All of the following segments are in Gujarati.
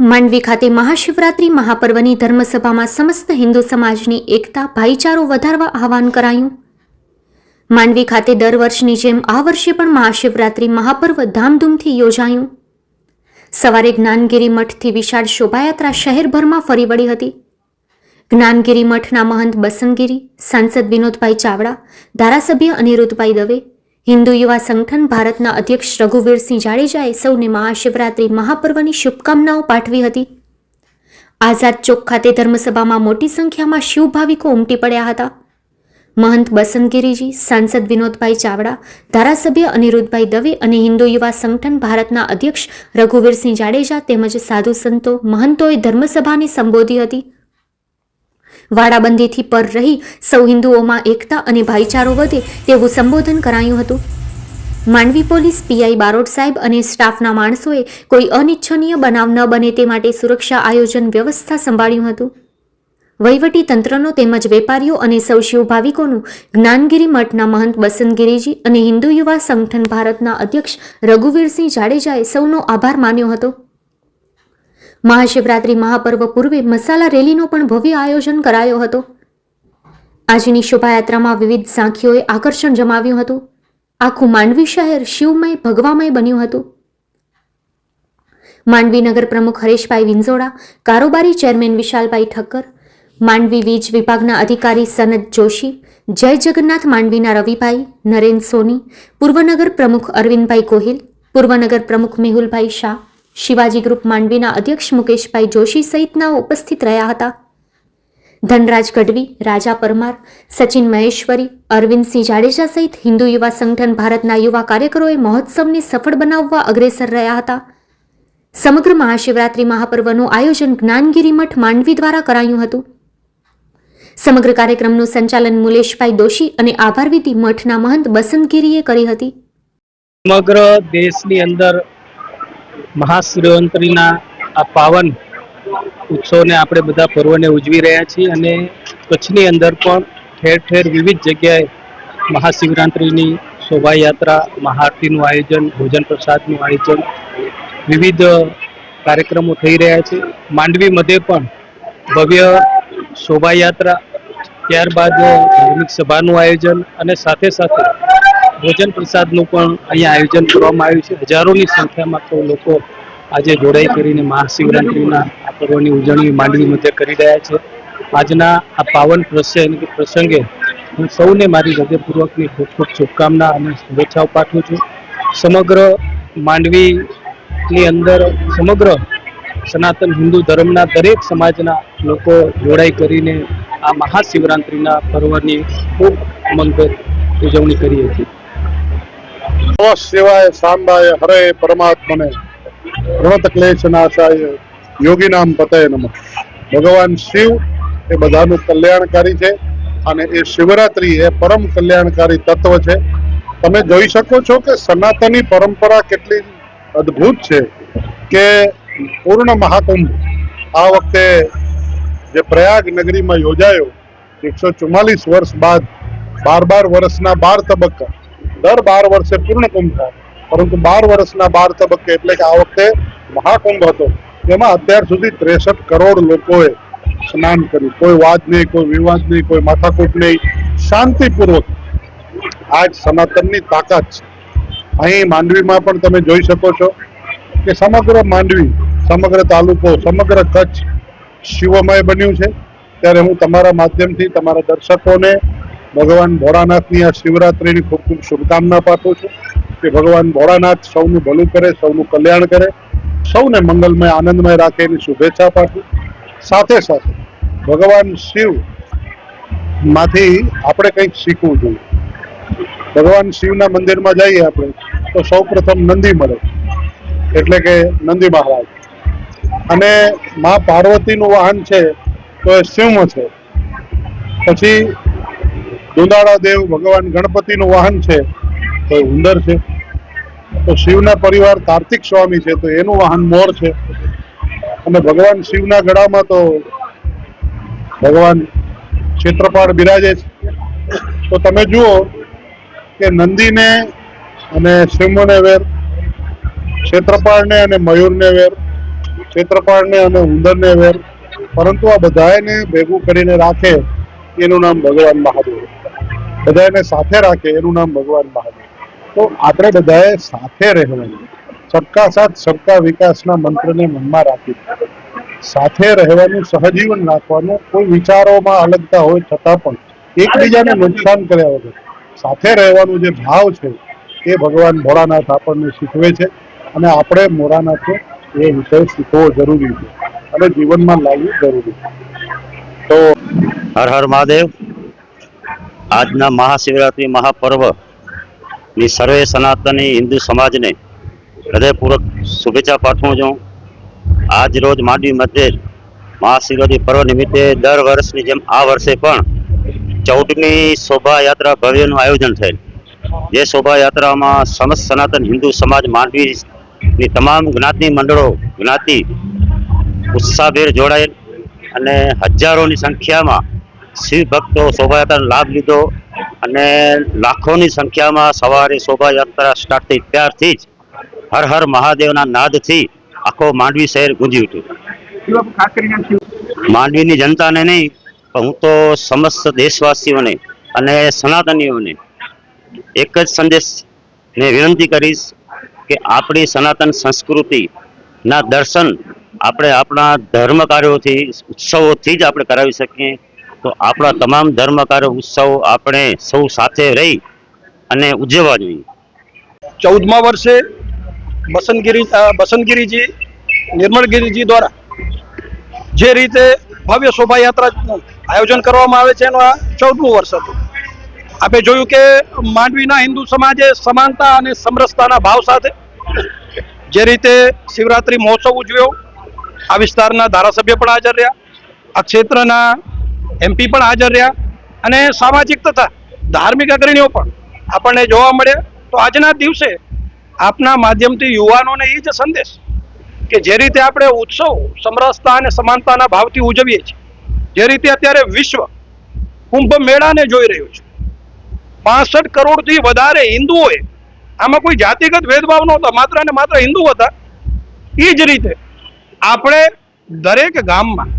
માંડવી ખાતે મહાશિવરાત્રી મહાપર્વની ધર્મસભામાં સમસ્ત હિન્દુ સમાજની એકતા, ભાઈચારો વધારવા આહવાન કરાયું. માંડવી ખાતે દર વર્ષની જેમ આ વર્ષે પણ મહાશિવરાત્રી મહાપર્વ ધામધૂમથી યોજાયું. સવારે જ્ઞાનગીરી મઠથી વિશાળ શોભાયાત્રા શહેરભરમાં ફરી વળી હતી. જ્ઞાનગીરી મઠના મહંત બસંગીરી, સાંસદ વિનોદભાઈ ચાવડા, ધારાસભ્ય અનિરુદ્ધભાઈ દવે હિન્દુ યુવા સંગઠન ભારતના અધ્યક્ષ રઘુવીરસિંહ જાડેજાએ સૌને મહાશિવરાત્રી, મહાપર્વની શુભકામનાઓ પાઠવી હતી. આઝાદ ચોક ખાતે ધર્મસભામાં મોટી સંખ્યામાં શિવ ભાવિકો ઉમટી પડ્યા હતા. મહંત બસંતગીરીજી, સાંસદ વિનોદભાઈ ચાવડા, ધારાસભ્ય અનિરુદ્ધભાઈ દવે અને હિન્દુ યુવા સંગઠન ભારતના અધ્યક્ષ રઘુવીરસિંહ જાડેજા તેમજ સાધુ સંતો મહંતોએ ધર્મસભાને સંબોધી હતી. વાડાબંધીથી પર રહી સૌ હિન્દુઓમાં એકતા અને ભાઈચારો વધે તેવું સંબોધન કરાયું હતું. માંડવી પોલીસ પીઆઈ બારોટ સાહેબ અને સ્ટાફના માણસોએ કોઈ અનિચ્છનીય બનાવ ન બને તે માટે સુરક્ષા આયોજન વ્યવસ્થા સંભાળ્યું હતું. વહીવટી તંત્રનો તેમજ વેપારીઓ અને સૌ શિવ ભાવિકોનું જ્ઞાનગીરી મઠના મહંત બસંતગીરીજી અને હિન્દુ યુવા સંગઠન ભારતના અધ્યક્ષ રઘુવીરસિંહ જાડેજાએ સૌનો આભાર માન્યો હતો. મહાશિવરાત્રી મહાપર્વ પૂર્વે મસાલા રેલીનો પણ ભવ્ય આયોજન કરાયો હતો. આજની શોભાયાત્રામાં વિવિધ સાંખીઓએ આકર્ષણ જમાવ્યું હતું. આખું માંડવી શહેર શિવમય, ભગવામય બન્યું હતું. માંડવી નગર પ્રમુખ હરેશભાઈ વિંઝોડા, કારોબારી ચેરમેન વિશાલભાઈ ઠક્કર, માંડવી વીજ વિભાગના અધિકારી સનત જોશી, જય જગન્નાથ માંડવીના રવિભાઈ, નરેન સોની, પૂર્વનગર પ્રમુખ અરવિંદભાઈ ગોહિલ પૂર્વનગર પ્રમુખ મેહુલભાઈ શાહ શિવાજી ગ્રુપ માંડવીના અધ્યક્ષ મુકેશભાઈ જોશી સહિતના ઉપસ્થિત રહ્યા હતા. ધનરાજ ગઢવી, રાજા પરમાર, સચિન મહેશ્વરી, અરવિંદસિંહ જાડેજા સહિત હિન્દુ યુવા સંગઠન ભારતના યુવા કાર્યકરોએ મહોત્સવને સફળ બનાવવા અગ્રેસર રહ્યા હતા. સમગ્ર મહાશિવરાત્રી મહાપર્વનું આયોજન જ્ઞાનગીરી મઠ માંડવી દ્વારા કરાયું હતું. સમગ્ર કાર્યક્રમનું સંચાલન મુલેશભાઈ દોશી અને આભારવિધિ મઠના મહંત બસંતગીરીએ કરી હતી. સમગ્ર દેશની અંદર મહાશિવરાત્રિના આ પાવન ઉત્સવને આપણે બધા પર્વને ઉજવી રહ્યા છીએ અને કચ્છની અંદર પણ ઠેર ઠેર વિવિધ જગ્યાએ મહાશિવરાત્રિની શોભાયાત્રા, મહાઆરતીનું આયોજન, ભોજન પ્રસાદનું આયોજન, વિવિધ કાર્યક્રમો થઈ રહ્યા છે. માંડવી મધ્યે પણ ભવ્ય શોભાયાત્રા, ત્યારબાદ ધાર્મિક સભાનું આયોજન અને સાથે સાથે ભોજન પ્રસાદનું પણ અહીંયા આયોજન કરવામાં આવ્યું છે. હજારોની સંખ્યામાં તો લોકો આજે જોડાઈ કરીને મહાશિવરાત્રિના આ પર્વની ઉજવણી માંડવી મધ્ય કરી રહ્યા છે. આજના આ પાવન પ્રસંગ પ્રસંગે હું સૌને મારી હૃદયપૂર્વકની ખૂબ ખૂબ શુભકામના અને શુભેચ્છાઓ પાઠવું છું. સમગ્ર માંડવીની અંદર સમગ્ર સનાતન હિન્દુ ધર્મના દરેક સમાજના લોકો જોડાઈ કરીને આ મહાશિવરાત્રિના પર્વની ખૂબ ઉમંગભેર ઉજવણી કરી હતી. નમઃ શિવાય સાંબાય હરે પરમાત્મને. પ્રવત ક્લેશ નાશાય. યોગી નામ પતય નમઃ. ભગવાન શિવ એ બધાનું કલ્યાણકારી છે અને એ શિવરાત્રી એ પરમ કલ્યાણકારી તત્વ છે. તમે જોઈ શકો છો કે સનાતની પરંપરા કેટલી અદ્ભુત છે કે પૂર્ણ મહાકુંભ આ વખતે જે પ્રયાગ નગરીમાં યોજાયો, એકસો ચુમ્માલીસ વર્ષ બાદ, બાર બાર વર્ષના બાર તબક્કા દર બાર વર્ષે પૂર્ણ કુંભ થાય. પરંતુ બાર વર્ષના બાર તબક્કે એટલે કે આ વખતે મહાકુંભ હતો. તેમાં અત્યાર સુધી ત્રેસઠ કરોડ લોકોએ સ્નાન કર્યું. કોઈ વાદ નહીં, કોઈ વિવાદ નહીં, કોઈ માથાકૂટ નહીં. શાંતિપૂર્વક. આ જ સનાતનની તાકાત છે. અહીં માંડવીમાં પણ તમે જોઈ શકો છો કે સમગ્ર માંડવી, સમગ્ર તાલુકો, સમગ્ર કચ્છ શિવમય બન્યું છે. ત્યારે હું તમારા માધ્યમથી તમારા દર્શકોને ભગવાન ભોળાનાથની આ શિવરાત્રિની ખૂબ ખૂબ શુભકામના પાઠવું છું કે ભગવાન ભોળાનાથ સૌનું ભલું કરે, સૌનું કલ્યાણ કરે, સૌને મંગલમય, આનંદમય રાખે એની શુભેચ્છા પાઠવું. સાથે સાથે ભગવાન શિવમાંથી આપણે કંઈક શીખવું જોઈએ. ભગવાન શિવના મંદિરમાં જઈએ આપણે, તો સૌ પ્રથમ નંદી મળે, એટલે કે નંદી મહારાજ. અને મા પાર્વતીનું વાહન છે, તો એ સિંહ છે. પછી દુંદાળા દેવ ભગવાન ગણપતિનું વાહન છે, તો એ ઉંદર છે. તો શિવના પરિવાર કાર્તિક સ્વામી છે, તો એનું વાહન મોર છે. અને ભગવાન શિવના ગળામાં તો ભગવાન ક્ષેત્રપાળ બિરાજે છે. તો તમે જુઓ કે નંદીને અને સિંહને વેર ક્ષેત્રપાળને અને મયુરને વેર ક્ષેત્રપાળને અને ઉંદરને વેર, પરંતુ આ બધાને ભેગું કરીને રાખે એનું નામ ભગવાન મહાદેવ. બધાને સાથે રાખે, એનું નામ ભગવાન મહાદેવ. તો આપણે બધાએ સાથે રહેવાનું, સબકા સાથ, સબકા વિકાસના મંત્રને મનમાં રાખી. સાથે રહેવાનું, સહજીવન રાખવાનું, કોઈ વિચારોમાં અલગતા હોય છતાં પણ એકબીજાને નુકસાન કર્યા વગર. સાથે રહેવાનું જે ભાવ છે, એ ભગવાન ભોળાનાથ આપણને શીખવે છે અને આપણે મોરાનાથે એ વિષય શીખવો જરૂરી છે અને જીવનમાં લાવવું જરૂરી છે. તો હર હર મહાદેવ. આજના મહાશિવરાત્રિ મહાપર્વની સર્વે સનાતની હિન્દુ સમાજને હૃદયપૂર્વક શુભેચ્છા પાઠવું છું. આજ રોજ માંડવી મધ્યે મહાશિવરાત્રિ પર્વ નિમિત્તે દર વર્ષની જેમ આ વર્ષે પણ ચૌદમી શોભાયાત્રા ભવ્યનું આયોજન થયેલ. જે શોભાયાત્રામાં સમસ્ત સનાતન હિન્દુ સમાજ માંડવીની તમામ જ્ઞાતિ મંડળો, જ્ઞાતિ ઉત્સાહભેર જોડાયેલ અને હજારોની સંખ્યામાં શિવ ભક્તો શોભાયાત્રાનો લાભ લીધો અને લાખોની સંખ્યામાં સવારે શોભાયાત્રા સ્ટાર્ટ થઈ ત્યારથી જ હર હર મહાદેવના નાદથી આખો માંડવી શહેર ગુંજી ઉઠ્યું. માંડવીની જનતાને નહીં, પણ હું તો સમસ્ત દેશવાસીઓને અને સનાતનીઓને એક જ સંદેશ ને વિનંતી કરીશ કે આપણી સનાતન સંસ્કૃતિના દર્શન આપણે આપણા ધર્મ કાર્યોથી ઉત્સવોથી જ આપણે કરાવી શકીએ. તો આપણા તમામ ધર્મ ઉત્સવ આપણે સૌ સાથે રહી અને ઉજવવા જોઈએ. ચૌદમા વર્ષે બસંતગીરી બસંતગીરીજી નિર્મળગીરીજી દ્વારા જે રીતે ભવ્ય શોભાયાત્રાનું આયોજન કરવામાં આવે છે, એનું આ ચૌદમું વર્ષ હતું. આપણે જોયું કે માંડવીના હિન્દુ સમાજે સમાનતા અને સમરસતાના ભાવ સાથે જે રીતે શિવરાત્રિ મહોત્સવ ઉજવ્યો, આ વિસ્તારના ધારાસભ્ય પણ હાજર રહ્યા. આ ક્ષેત્રના એમપી પણ હાજર રહ્યા અને સામાજિક તથા ધાર્મિક અગ્રણીઓ પણ આપણને જોવા મળ્યા તો આજના દિવસે આપના માધ્યમથી યુવાનોને એ જ સંદેશ કે જે રીતે આપણે ઉત્સવ, સમરસતા અને સમાનતાના ભાવથી ઉજવીએ છીએ, જે રીતે અત્યારે વિશ્વ કુંભ મેળાને જોઈ રહ્યું છે. પાસઠ કરોડથી વધારે હિન્દુઓએ આમાં કોઈ જાતિગત ભેદભાવ નહોતો, માત્ર ને માત્ર હિન્દુ હતા. એ જ રીતે આપણે દરેક ગામમાં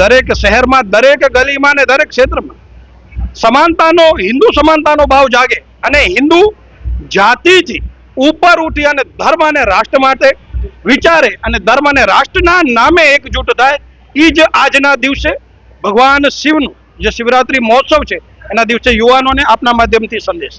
દરેક શહેરમાં, દરેક ગલીમાં ને દરેક ક્ષેત્રમાં સમાનતાનો, હિન્દુ સમાનતાનો ભાવ જાગે અને હિન્દુ જાતિથી ઉપર ઉઠી અને ધર્મ અને રાષ્ટ્ર માટે વિચારે અને ધર્મ અને રાષ્ટ્રના નામે એકજૂટ થાય એ જ આજના દિવસે ભગવાન શિવનું જે શિવરાત્રિ મહોત્સવ છે, એના દિવસે યુવાનોને આપના માધ્યમથી સંદેશ.